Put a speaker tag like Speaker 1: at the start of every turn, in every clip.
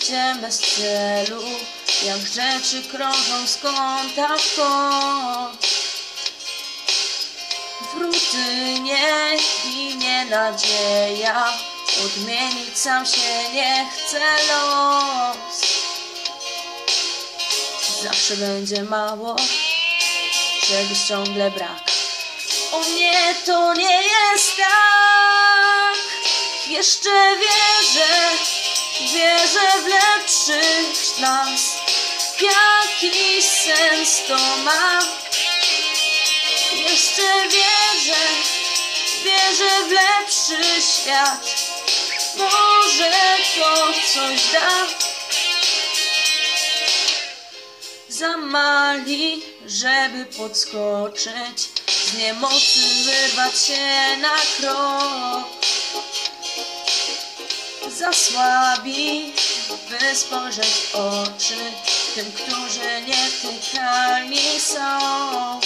Speaker 1: Życiem bez celu, jak rzeczy krążą z kąta w kąt. W rutynie ginie nadzieja, odmienić sam się nie chce los. Zawsze będzie mało, czegoś ciągle brak. O nie, to nie jest tak. Jeszcze wierzę, wierzę w lepszych nas. Jakiś sens to ma. Jeszcze wierzę, wierzę w lepszy świat. Może to coś da. Za mali, żeby podskoczyć, z niemocy wyrwać się na krok. Za słabi, by spojrzeć w oczy tym, którzy nietykalni są.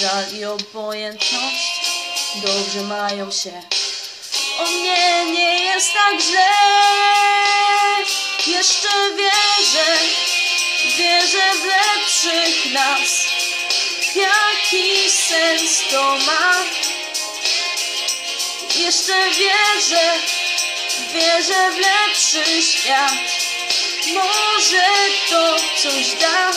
Speaker 1: Żal i obojętność dobrze mają się. O nie, nie jest tak źle. Jeszcze wierzę, wierzę w lepszych nas. Jaki sens to ma? Jeszcze wierzę, wierzę w lepszy świat. Może to coś da.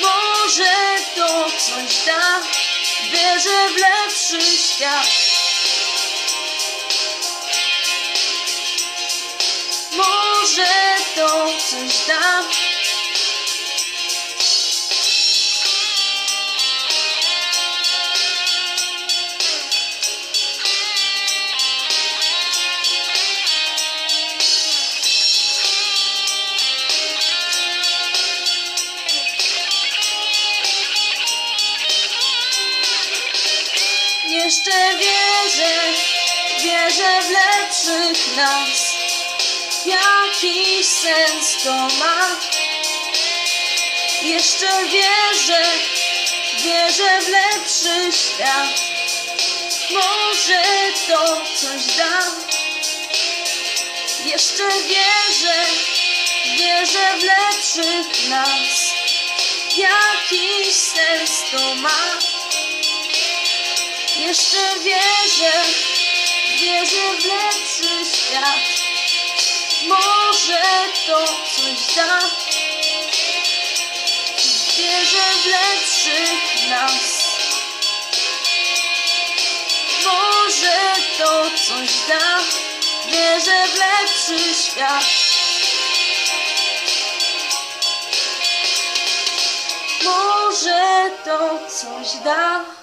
Speaker 1: Może to coś da. Wierzę w lepszy świat. Może to coś da. Jeszcze wierzę, wierzę w lepszych nas. Jakiś sens to ma. Jeszcze wierzę, wierzę w lepszy świat. Może to coś da. Jeszcze wierzę, wierzę w lepszych nas. Jakiś sens to ma. Jeszcze wierzę, wierzę w lepszy świat. Może to coś da. Wierzę w lepszych nas. Może to coś da. Wierzę w lepszy świat. Może to coś da.